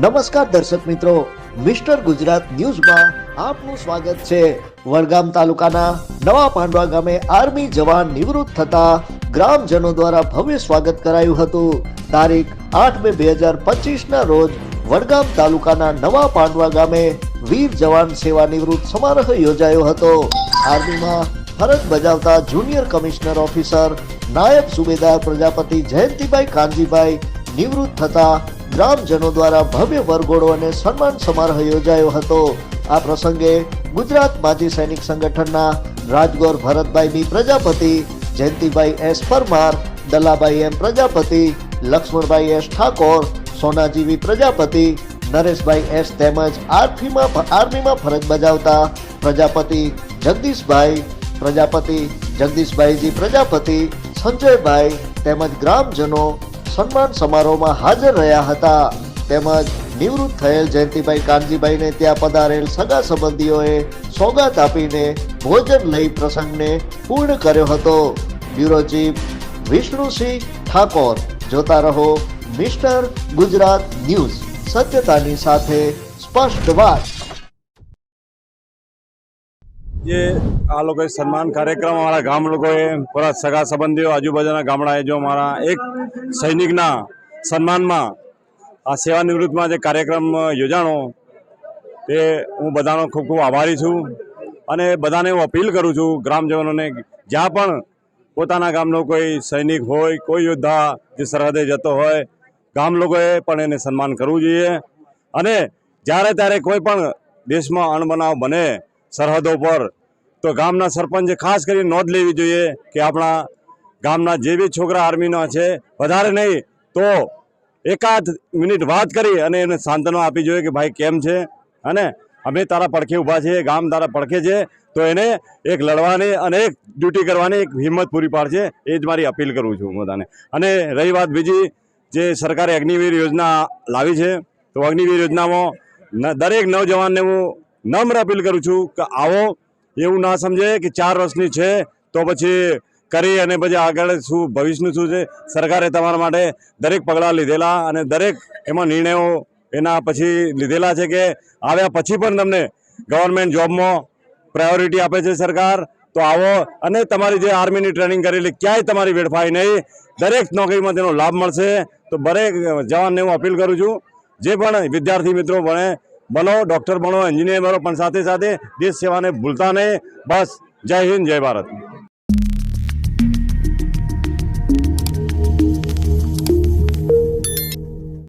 નમસ્કાર દર્શક મિત્રો, મિસ્ટર ગુજરાત ન્યૂઝમાં આપનું સ્વાગત છે. વડગામ તાલુકાના નવા પાંડવા ગામે આર્મી જવાન નિવૃત્ત થતા ગ્રામજનો દ્વારા ભવ્ય સ્વાગત કરાયું હતું. તારીખ આઠ મે બે હજાર પચીસના રોજ વડગામ તાલુકાના નવા પાંડવા ગામે વીર જવાન સેવા નિવૃત્ત સમારોહ યોજાયો હતો. આર્મીમાં ફરજ બજાવતા જુનિયર કમિશનર ઓફિસર નાયબ સુબેદાર પ્રજાપતિ જયંતિભાઈ કાનજીભાઈ નિવૃત્ત થતા ગ્રામજનો દ્વારા ભવ્ય વરઘોડો અને સન્માન સમારોહ યોજાયો હતો. આ પ્રસંગે ગુજરાત માજી સૈનિક સંગઠનના Rajgor Bharatbhai B Prajapati, Jayantibhai S Parmar, Dalabhai M Prajapati, Laxmanbhai S Thakor, Sonajivi Prajapati, Nareshbhai S તેમજ આર્મીમાં આર્મીમાં ફરજ બજાવતા પ્રજાપતિ જગદીશભાઈ, પ્રજાપતિ જગદીશભાઈજી પ્રજાપતિ, સંજયભાઈ તેમજ ગ્રામજનો સન્માન સમારોહમાં હાજર રહ્યા હતા. તેમજ નિવૃત્ત થયેલ જયંતિભાઈ કાનજીભાઈને ત્યાં પધારેલ સગા સંબંધીઓએ સોગાત આપીને ભોજન લઈ પ્રસંગને પૂર્ણ કર્યો હતો. બ્યુરો ચીફ વિષ્ણુસિંહ ઠાકોર, જોતા રહો મિસ્ટર ગુજરાત ન્યૂઝ, સત્યતાની સાથે સ્પષ્ટ વાત. જે આ લોકોએ સન્માન કાર્યક્રમ અમારા ગામ લોકોએ પૂરા સગા સંબંધીઓ, આજુબાજુના ગામડાએ જો મારા એક સૈનિકના સન્માનમાં આ સેવા નિવૃત્તમાં જે કાર્યક્રમ યોજાણો, તે હું બધાનો ખૂબ ખૂબ આભારી છું અને બધાને હું અપીલ કરું છું ગ્રામજનોને જ્યાં પણ પોતાના ગામનો કોઈ સૈનિક હોય, કોઈ યોદ્ધા જે સરહદે જતો હોય, ગામ લોકોએ પણ એને સન્માન કરવું જોઈએ અને જ્યારે ત્યારે કોઈ પણ દેશમાં અણબનાવ બને સરહદો પર. તો ગામના સરપંચે ખાસ કરીને નોંધ લેવી જોઈએ કે આપણા ગામના જે બી છોકરા આર્મીના છે, વધારે નહીં તો એકાદ મિનિટ વાત કરી અને એને સાંત્વના આપવી જોઈએ કે ભાઈ કેમ છે અને અમે તારા પડખે ઊભા છીએ, ગામ તારા પડખે છે, તો એને એક લડવાની અને એક ડ્યુટી કરવાની એક હિંમત પૂરી પાડશે એ જ મારી અપીલ કરું છું બધાને. અને રહી વાત બીજી, જે સરકારે અગ્નિવીર યોજના લાવી છે, તો અગ્નિવીર યોજનામાં દરેક નવજવાનને હું નમ્ર અપીલ કરું છું કે આવો. એવું ના સમજે કે ચાર વર્ષની છે તો પછી કરી અને પછી આગળ શું, ભવિષ્યનું શું છે? સરકારે તમારા માટે દરેક પગલાં લીધેલા અને દરેક એમાં નિર્ણયો એના પછી લીધેલા છે કે આવ્યા પછી પણ તમને ગવર્મેન્ટ જોબમાં પ્રાયોરિટી આપે છે સરકાર. તો આવો અને તમારી જે આર્મીની ટ્રેનિંગ કરેલી ક્યાંય તમારી વેડફાઈ નહીં. દરેક નોકરીમાં તેનો લાભ મળશે. તો દરેક જવાનને હું અપીલ કરું છું. જે પણ વિદ્યાર્થી મિત્રો ભણે બનો ડૉક્ટર બનો એન્જિનિયર બનો પણ સાથે સાથે દેશ સેવાને ભૂલતા નહીં. બસ, જય હિન્દ, જય ભારત.